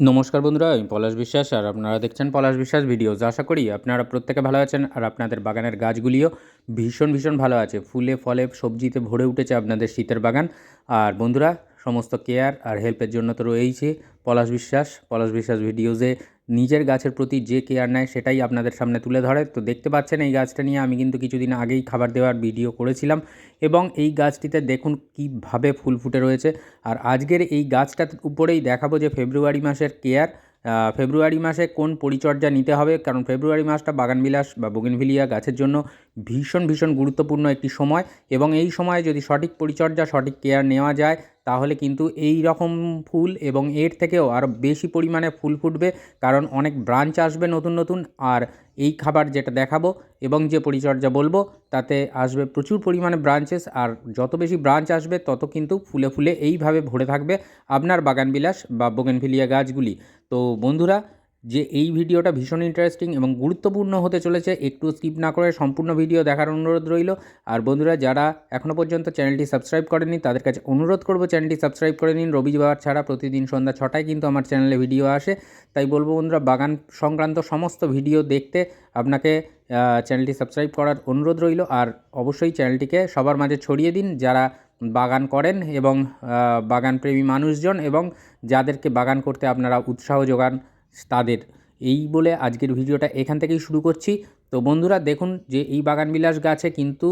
নমস্কার বন্ধুরা, আমি পলাশ বিশ্বাস আর আপনারা দেখছেন পলাশ বিশ্বাস ভিডিওস আশা করি আপনারা প্রত্যেকে ভালো আছেন আর আপনাদের বাগানের গাছগুলিও ভীষণ ভীষণ ভালো আছে। ফুলে, ফলে, সবজিতে ভরে উঠেছে আপনাদের শীতের বাগান। আর বন্ধুরা, সমস্ত কেয়ার আর হেল্পের জন্য তো রয়েইছে পলাশ বিশ্বাস। পলাশ বিশ্বাস ভিডিওসে নিজের গাছের প্রতি যে কেয়ার নেয় সেটাই আপনাদের সামনে তুলে ধরে। তো দেখতে পাচ্ছেন এই গাছটা নিয়ে আমি কিন্তু কিছুদিন আগেই খাবার দেওয়ার ভিডিও করেছিলাম এবং এই গাছটিতে দেখুন কীভাবে ফুল ফুটে রয়েছে। আর আজকের এই গাছটার উপরেই দেখাবো যে ফেব্রুয়ারি মাসের কেয়ার ফেব্রুয়ারি মাসে কোন পরিচর্যা নিতে হবে? কারণ ফেব্রুয়ারি মাসটা বাগানবিলাস বা বগিনভিলিয়া গাছের জন্য ভীষণ ভীষণ গুরুত্বপূর্ণ একটি সময় এবং এই সময়ে যদি সঠিক পরিচর্যা, সঠিক কেয়ার নেওয়া যায়, তাহলে কিন্তু এই রকম ফুল এবং এর থেকেও আরও বেশি পরিমাণে ফুল ফুটবে। কারণ অনেক ব্রাঞ্চ আসবে নতুন নতুন আর এই খাবার যেটা দেখাবো এবং যে পরিচর্যা বলব, তাতে আসবে প্রচুর পরিমাণে ব্রাঞ্চেস আর যত বেশি ব্রাঞ্চ আসবে, তত কিন্তু ফুলে ফুলে এইভাবে ভরে থাকবে আপনার বাগানবিলাস বা বোগেনভিলিয়া গাছগুলি। তো বন্ধুরা যে এই ভিডিওটা ভীষণ ইন্টারেস্টিং এবং গুরুত্বপূর্ণ হতে চলেছে, একটু স্কিপ না করে সম্পূর্ণ ভিডিও দেখার অনুরোধ রইল। আর বন্ধুরা, যারা এখনও পর্যন্ত চ্যানেলটি সাবস্ক্রাইব করেনি তাদের কাছে অনুরোধ করব চ্যানেলটি সাবস্ক্রাইব করে নিন। রবিবার ছাড়া প্রতিদিন সন্ধ্যা ছটায় কিন্তু আমার চ্যানেলে ভিডিও আসে। তাই বলব বন্ধুরা, বাগান সংক্রান্ত সমস্ত ভিডিও দেখতে আপনাকে চ্যানেলটি সাবস্ক্রাইব করার অনুরোধ রইল। আর অবশ্যই চ্যানেলটিকে সবার মাঝে ছড়িয়ে দিন যারা বাগান করেন এবং বাগানপ্রেমী মানুষজন এবং যাদেরকে বাগান করতে আপনারা উৎসাহ যোগান তাদের। এই বলে আজকের ভিডিওটা এখান থেকেই শুরু করছি। তো বন্ধুরা, দেখুন যে এই বাগানবিলাস গাছে কিন্তু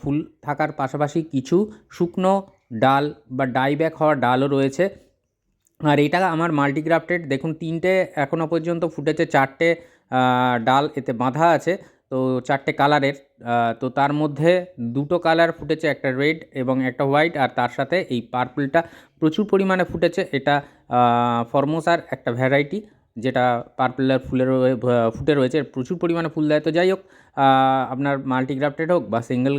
ফুল থাকার পাশাপাশি কিছু শুকনো ডাল বা ডাইব্যাক হওয়া ডালও রয়েছে। আর এটা আমার মাল্টিগ্রাফটেড দেখুন তিনটে এখনও পর্যন্ত ফুটেছে, চারটে ডাল এতে বাঁধা আছে, তো চারটে কালারের তো তার মধ্যে দুটো কালার ফুটেছে, একটা রেড এবং একটা হোয়াইট, আর তার সাথে এই পার্পলটা প্রচুর পরিমাণে ফুটেছে। এটা ফরমোসার একটা ভ্যারাইটি যেটা পার্পলার ফুলের ফুটে রয়েছে, প্রচুর পরিমাণে ফুল দেয়। তো যাই হোক আপনার মাল্টিগ্রাফটেড হোক বা সিঙ্গেল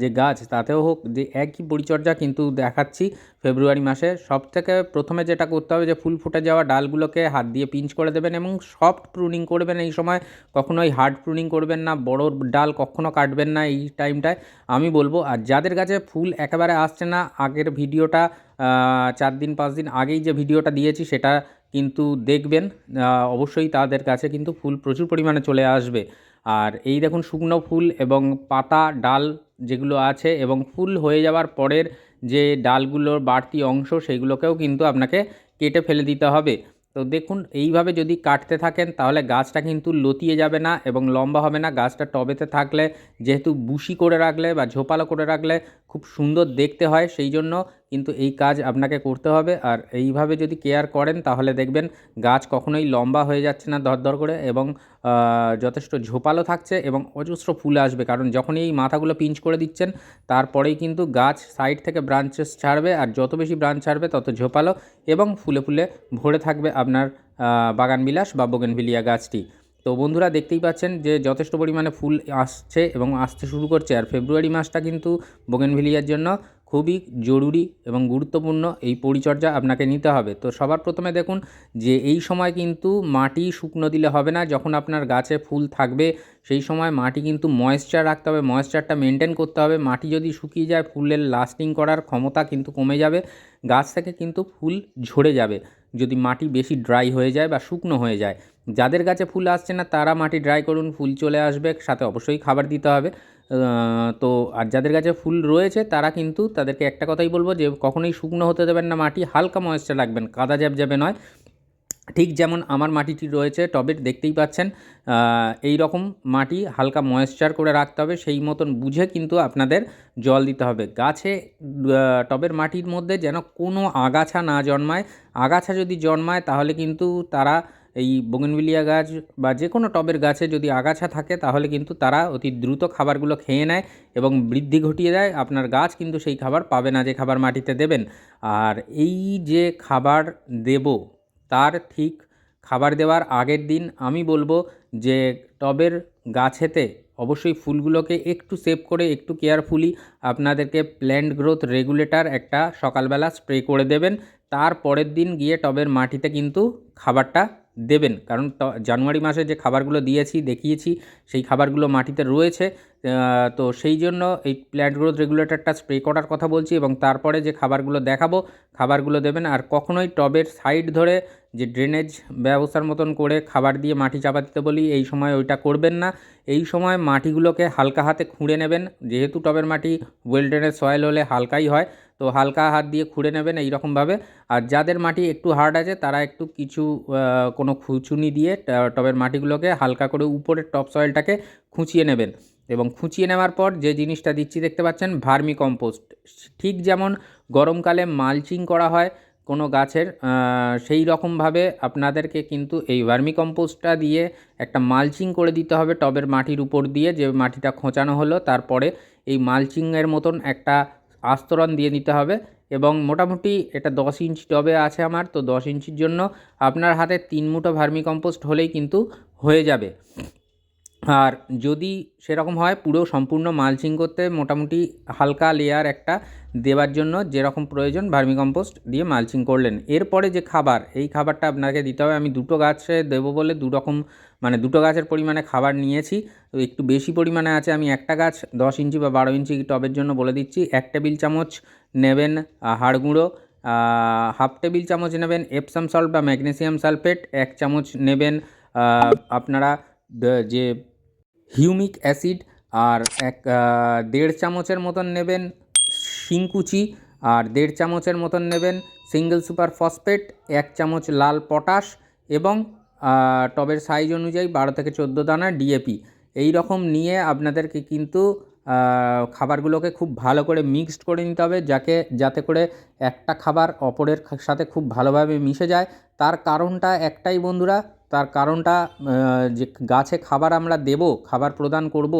যে গাছ তাতেও হোক, যে একই পরিচর্যা কিন্তু দেখাচ্ছি ফেব্রুয়ারি মাসে। সব থেকে প্রথমে যেটা করতে হবে যে ফুল ফুটে যাওয়া ডালগুলোকে হাত দিয়ে পিঞ্চ করে দেবেন এবং সফট প্রুনিং করবেন এই সময়। কখনোই হার্ড প্রুনিং করবেন না, বড় ডাল কখনো কাটবেন না এই টাইমটায় আমি বলব, আর যাদের কাছে ফুল একেবারে আসছে না, আগের ভিডিওটা চার দিন, পাঁচ দিন আগেই যে ভিডিওটা দিয়েছি সেটা কিন্তু দেখবেন অবশ্যই তাদের কাছে কিন্তু ফুল প্রচুর পরিমাণে চলে আসবে। আর এই দেখুন শুকনো ফুল এবং পাতা, ডাল যেগুলো আছে এবং ফুল হয়ে যাওয়ার পরের যে ডালগুলোর বাড়তি অংশ, সেগুলোকেও কিন্তু আপনাকে কেটে ফেলে দিতে হবে। তো দেখুন, এইভাবে যদি কাটতে থাকেন, তাহলে গাছটা কিন্তু লতিয়ে যাবে না এবং লম্বা হবে না। গাছটা টবেতে থাকলে, যেহেতু বুশি করে রাখলে বা ঝোপালো করে রাখলে খুব সুন্দর দেখতে হয়, সেই জন্য কিন্তু এই কাজ আপনাকে করতে হবে। আর এইভাবে যদি কেয়ার করেন, তাহলে দেখবেন গাছ কখনোই লম্বা হয়ে যাচ্ছে না দরদর করে এবং যথেষ্ট ঝোপালো থাকছে এবং অজস্র ফুল আসবে। কারণ যখনই এই মাথাগুলো পিঞ্চ করে দিচ্ছেন, তারপরেই কিন্তু গাছ সাইড থেকে ব্রাঞ্চেস ছাড়বে আর যত বেশি ব্রাঞ্চ ছাড়বে, তত ঝোপালো এবং ফুলে ফুলে ভরে থাকবে আপনার বাগানবিলাস বা বোগেনভিলিয়া গাছটি। তো বন্ধুরা দেখতেই পাচ্ছেন যে যথেষ্ট পরিমাণে ফুল আসছে এবং আসতে শুরু করছে। আর ফেব্রুয়ারি মাসটা কিন্তু বোগেনভিলিয়ার জন্য খুবই জরুরি এবং গুরুত্বপূর্ণ এই পরিচর্যা আপনাকে নিতে হবে। তো সবার প্রথমে দেখুন যে এই সময় কিন্তু মাটি শুকনো দিলে হবে না, যখন আপনার গাছে ফুল থাকবে সেই সময় মাটি কিন্তু ময়েশ্চার রাখতে হবে ময়েশ্চারটা মেনটেন করতে হবে। মাটি যদি শুকিয়ে যায়, ফুলের লাস্টিং করার ক্ষমতা কিন্তু কমে যাবে, গাছ থেকে কিন্তু ফুল ঝরে যাবে। যদি মাটি বেশি ড্রাই হয়ে যায় বা শুকনো হয়ে যায় যাদের গাছে ফুল আসছে না, তারা মাটি ড্রাই করুন, ফুল চলে আসবে, সাথে অবশ্যই খাবার দিতে হবে। তো আর যাদের গাছে ফুল রয়েছে, তারা কিন্তু তাদেরকে একটা কথাই বলব যে, কখনোই শুকনো হতে দেবেন না মাটি, হালকা ময়েশ্চার রাখবেন, কাদা জ্যাব যাবে নয়। ঠিক যেমন আমার মাটিটি রয়েছে, টবের, দেখতেই পাচ্ছেন এই রকম মাটি হালকা ময়েশ্চার করে রাখতে হবে, সেই মতন বুঝে কিন্তু আপনাদের জল দিতে হবে। গাছে টবের মাটির মধ্যে যেন কোনো আগাছা না জন্মায়। আগাছা যদি জন্মায়, তাহলে কিন্তু তারা এই বোগেনভিলিয়া গাছ বা যে কোনো টবের গাছে যদি আগাছা থাকে, তাহলে কিন্তু তারা অতি দ্রুত খাবারগুলো খেয়ে নেয় এবং বৃদ্ধি ঘটিয়ে দেয়। আপনার গাছ কিন্তু সেই খাবার পাবে না যে খাবার মাটিতে দেবেন। আর এই যে খাবার দেব, তার ঠিক খাবার দেওয়ার আগের দিন আমি বলব যে, টবের গাছেতে অবশ্যই ফুলগুলোকে একটু সেভ করে, একটু কেয়ারফুলি আপনাদেরকে প্ল্যান্ট গ্রোথ রেগুলেটর একটা সকালবেলা স্প্রে করে দেবেন। তার পরের দিন গিয়ে টবের মাটিতে কিন্তু খাবারটা দেবেন। কারণ জানুয়ারি মাসে যে খাবারগুলো দিয়েছি, দেখিয়েছি, সেই খাবারগুলো মাটিতে রয়েছে। তো সেই জন্য এই প্ল্যান্ট গ্রোথ রেগুলেটরটা স্প্রে করার কথা বলছি এবং তারপরে যে খাবারগুলো দেখাবো, খাবারগুলো দেবেন। আর কখনোই টবের সাইড ধরে যে ড্রেনেজ ব্যবস্থার মতন করে খাবার দিয়ে মাটি চাপা দিতে বলি, এই সময় ওইটা করবেন না। এই সময় মাটিগুলোকে হালকা হাতে খুঁড়ে নেবেন। যেহেতু টবের মাটি ওয়েল ড্রেনেজ সয়েল হলে হালকাই হয় তো হালকা হাত দিয়ে খুঁড়ে নেবেন এইরকমভাবে। আর যাদের মাটি একটু হার্ড আছে, তারা একটু কিছু কোনো খুচুনি দিয়ে টবের মাটিগুলোকে হালকা করে উপরের টপ সয়েলটাকে খুঁচিয়ে নেবেন। এবং খুঁচিয়ে নেওয়ার পর যে জিনিসটা দিচ্ছি দেখতে পাচ্ছেন, ভার্মি কম্পোস্ট। ঠিক যেমন গরমকালে মালচিং করা হয় কোনো গাছের সেই রকমভাবে আপনাদেরকে কিন্তু এই ভার্মি কম্পোস্টটা দিয়ে একটা মালচিং করে দিতে হবে টবের মাটির উপর দিয়ে, যে মাটিটা খোঁচানো হলো। তারপরে এই মালচিংয়ের মতন একটা আস্তরণ দিয়ে নিতে হবে এবং মোটামুটি এটা দশ ইঞ্চি টবে আছে আমার, তো দশ ইঞ্চির জন্য আপনার হাতে তিন মুঠো ভার্মি কম্পোস্ট হলেই কিন্তু হয়ে যাবে। আর যদি সেরকম হয় পুরো সম্পূর্ণ মালচিং করতে মোটামুটি হালকা লেয়ার একটা দেওয়ার জন্য যেরকম প্রয়োজন ভার্মিকম্পোস্ট দিয়ে মালচিং করলেন। এরপরে যে খাবার, এই খাবারটা আপনাকে দিতে হবে। আমি দুটো গাছে দেবো বলে দু রকম মানে দুটো গাছের পরিমাণে খাবার নিয়েছি। তো একটু বেশি পরিমাণে আছে। আমি একটা গাছ দশ ইঞ্চি বা বারো ইঞ্চি টবের জন্য বলে দিচ্ছি। এক টেবিল চামচ নেবেন হাড় গুঁড়ো হাফ টেবিল চামচ নেবেন এপসাম সল্ট বা ম্যাগনেসিয়াম সালফেট, এক চামচ নেবেন আপনারা যে হিউমিক অ্যাসিড আর এক দেড় চামচের মতন নেবেন শিংকুচি আর দেড় চামচের মতন নেবেন সিঙ্গেল সুপার ফসফেট, এক চামচ লাল পটাশ এবং টবের সাইজ অনুযায়ী বারো থেকে চোদ্দ দানা ডিএপি। এই রকম নিয়ে আপনাদেরকে কিন্তু খাবারগুলোকে খুব ভালো করে মিক্সড করে নিতে হবে যাকে, যাতে করে একটা খাবার অপরের সাথে খুব ভালোভাবে মিশে যায়। তার কারণটা একটাই বন্ধুরা তার কারণটা যে গাছে খাবার আমরা দেব, খাবার প্রদান করব,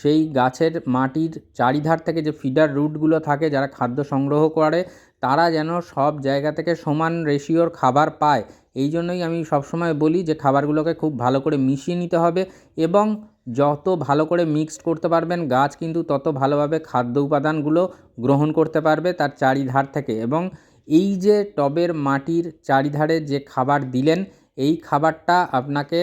সেই গাছের মাটির চারিধার থেকে যে ফিডার রুটগুলো থাকে, যারা খাদ্য সংগ্রহ করে, তারা যেন সব জায়গা থেকে সমান রেশিওর খাবার পায়। এই জন্যই আমি সবসময় বলি যে খাবারগুলোকে খুব ভালো করে মিশিয়ে নিতে হবে এবং যত ভালো করে মিক্সড করতে পারবেন গাছ কিন্তু তত ভালোভাবে খাদ্য উপাদানগুলো গ্রহণ করতে পারবে তার চারিধার থেকে এবং এই যে টবের মাটির চারিধারে যে খাবার দিলেন এই খাবারটা আপনাকে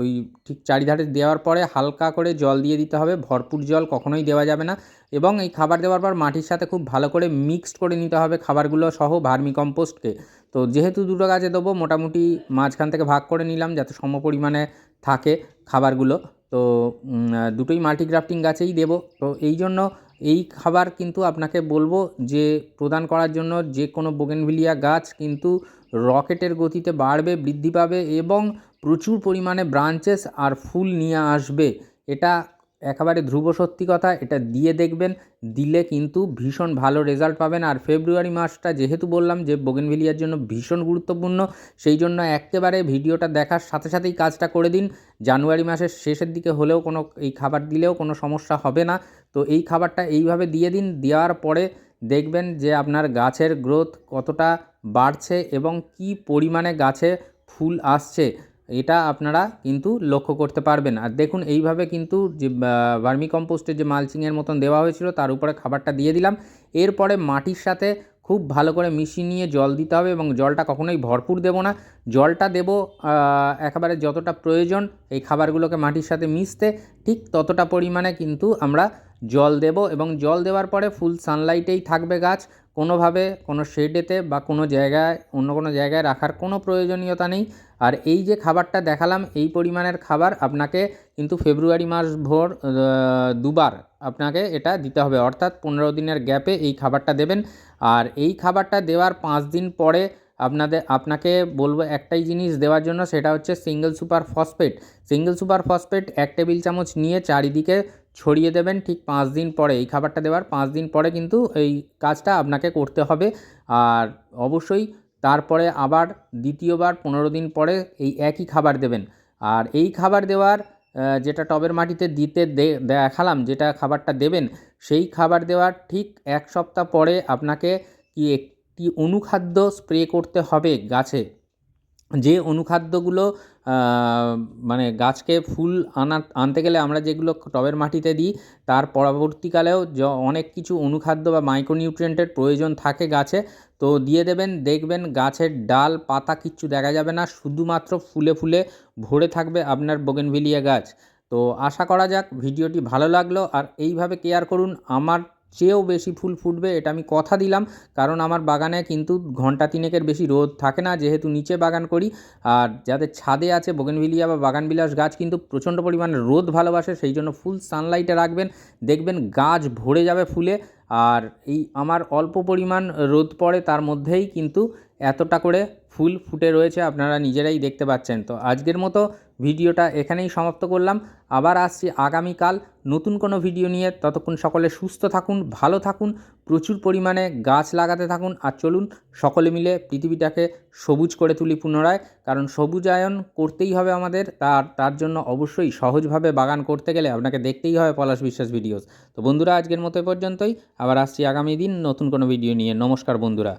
ওই ঠিক চারিধারে দেওয়ার পরে হালকা করে জল দিয়ে দিতে হবে। ভরপুর জল কখনোই দেওয়া যাবে না। এবং এই খাবার দেওয়ার পর মাটির সাথে খুব ভালো করে মিক্সড করে নিতে হবে খাবারগুলো সহ ভার্মি কম্পোস্টকে তো যেহেতু দুটো গাছে দেবো, মোটামুটি মাঝখান থেকে ভাগ করে নিলাম যাতে সম পরিমাণে থাকে খাবারগুলো। তো দুটোই মাল্টি গ্রাফটিং গাছেই দেবো। তো এই জন্য এই খাবার কিন্তু আপনাকে বলব যে প্রদান করার জন্য যে কোনো বোগেনভিলিয়া গাছ কিন্তু রকেটের গতিতে বাড়বে, বৃদ্ধি পাবে এবং প্রচুর পরিমাণে ব্রাঞ্চেস আর ফুল নিয়ে আসবে। এটা একেবারে ধ্রুব সত্যি কথা, এটা দিয়ে দেখবেন, দিলে কিন্তু ভীষণ ভালো রেজাল্ট পাবেন। আর ফেব্রুয়ারি মাসটা যেহেতু বললাম যে বোগেনভিলিয়ার জন্য ভীষণ গুরুত্বপূর্ণ, সেই জন্য একেবারে ভিডিওটা দেখার সাথে সাথেই কাজটা করে দিন। জানুয়ারি মাসের শেষের দিকে হলেও কোনো, এই খাবার দিলেও কোনো সমস্যা হবে না। তো এই খাবারটা এইভাবে দিয়ে দিন, দেওয়ার পরে দেখবেন যে আপনার গাছের গ্রোথ কতটা বাড়ছে এবং কি পরিমাণে গাছে ফুল আসছে। এটা আপনারা কিন্তু লক্ষ্য করতে পারবেন। আর দেখুন, এইভাবে কিন্তু যে ভার্মি কম্পোস্টের যে মালচিংয়ের মতন দেওয়া হয়েছিল, তার উপরে খাবারটা দিয়ে দিলাম। এরপরে মাটির সাথে খুব ভালো করে মিশিয়ে নিয়ে জল দিতে হবে এবং জলটা কখনোই ভরপুর দেবো না। জলটা দেবো একেবারে যতটা প্রয়োজন এই খাবারগুলোকে মাটির সাথে মিশতে, ঠিক ততটা পরিমাণে কিন্তু আমরা জল দেব এবং জল দেওয়ার পরে ফুল সানলাইটেই থাকবে গাছ। কোনোভাবে, কোনো শেডেতে বা কোনো জায়গায়, অন্য কোনো জায়গায় রাখার কোনো প্রয়োজনীয়তা নেই। আর এই যে খাবারটা দেখালাম, এই পরিমাণের খাবার আপনাকে কিন্তু ফেব্রুয়ারি মাস ভোর দুবার আপনাকে এটা দিতে হবে। অর্থাৎ পনেরো দিনের গ্যাপে এই খাবারটা দেবেন। আর এই খাবারটা দেওয়ার পাঁচ দিন পরে আপনাদের, আপনাকে বলব একটাই জিনিস দেওয়ার জন্য, সেটা হচ্ছে single super phosphate. Single super phosphate এক টেবিল চামচ নিয়ে চারিদিকে ছড়িয়ে দেবেন ঠিক পাঁচ দিন পরে এই খাবারটা দেওয়ার। পাঁচ দিন পরে কিন্তু এই কাজটা আপনাকে করতে হবে। আর অবশ্যই তারপরে আবার দ্বিতীয়বার পনেরো দিন পরে এই একই খাবার দেবেন। আর এই খাবার দেওয়ার যেটা টবের মাটিতে দিতে দেখালাম যেটা খাবারটা দেবেন, সেই খাবার দেওয়ার ঠিক এক সপ্তাহ পরে আপনাকে কি একটি অনুখাদ্য স্প্রে করতে হবে গাছে? যে অনুখাদ্যগুলো মানে গাছকে ফুল আনা, আনতে গেলে আমরা যেগুলো টবের মাটিতে দিই, তার পরবর্তীকালেও অনেক কিছু অনুখাদ্য বা মাইক্রোনিউট্রিয়েন্টের প্রয়োজন থাকে গাছে। তো দিয়ে দেবেন, দেখবেন গাছের ডাল, পাতা কিচ্ছু দেখা যাবে না, শুধুমাত্র ফুলে ফুলে ভরে থাকবে আপনার বোগেনভিলিয়া গাছ। তো আশা করা যাক, ভিডিওটি ভালো লাগল। আর এইভাবে কেয়ার করুন, আমার চেয়েও বেশি ফুল ফুটবে, এটা আমি কথা দিলাম। কারণ আমার বাগানে কিন্তু ঘণ্টা তিনেকের বেশি রোদ থাকে না, যেহেতু নিচে বাগান করি। আর যাদের ছাদে আছে, বোগেনভিলিয়া বা বাগানবিলাস গাছ কিন্তু প্রচণ্ড পরিমাণে রোদ ভালোবাসে, সেই জন্য ফুল সানলাইটে রাখবেন। দেখবেন গাছ ভরে যাবে ফুলে। আর এই আমার অল্প পরিমাণ রোদ পড়ে, তার মধ্যেই কিন্তু এতটা করে ফুল ফুটে রয়েছে, আপনারা নিজেরাই দেখতে পাচ্ছেন। তো আজকের মতো ভিডিওটা এখানেই সমাপ্ত করলাম। আবার আসছি আগামীকাল নতুন কোনো ভিডিও নিয়ে। ততক্ষণ সকলে সুস্থ থাকুন, ভালো থাকুন, প্রচুর পরিমাণে গাছ লাগাতে থাকুন। আর চলুন, সকলে মিলে পৃথিবীটাকে সবুজ করে তুলি পুনরায়। কারণ সবুজায়ন করতেই হবে আমাদের। তার তার জন্য অবশ্যই সহজভাবে বাগান করতে গেলে আপনাকে দেখতেই হবে পলাশ বিশ্বাস ভিডিওস। তো বন্ধুরা, আজকের মতো পর্যন্তই। আবার আসছি আগামী দিন নতুন কোনো ভিডিও নিয়ে। নমস্কার বন্ধুরা।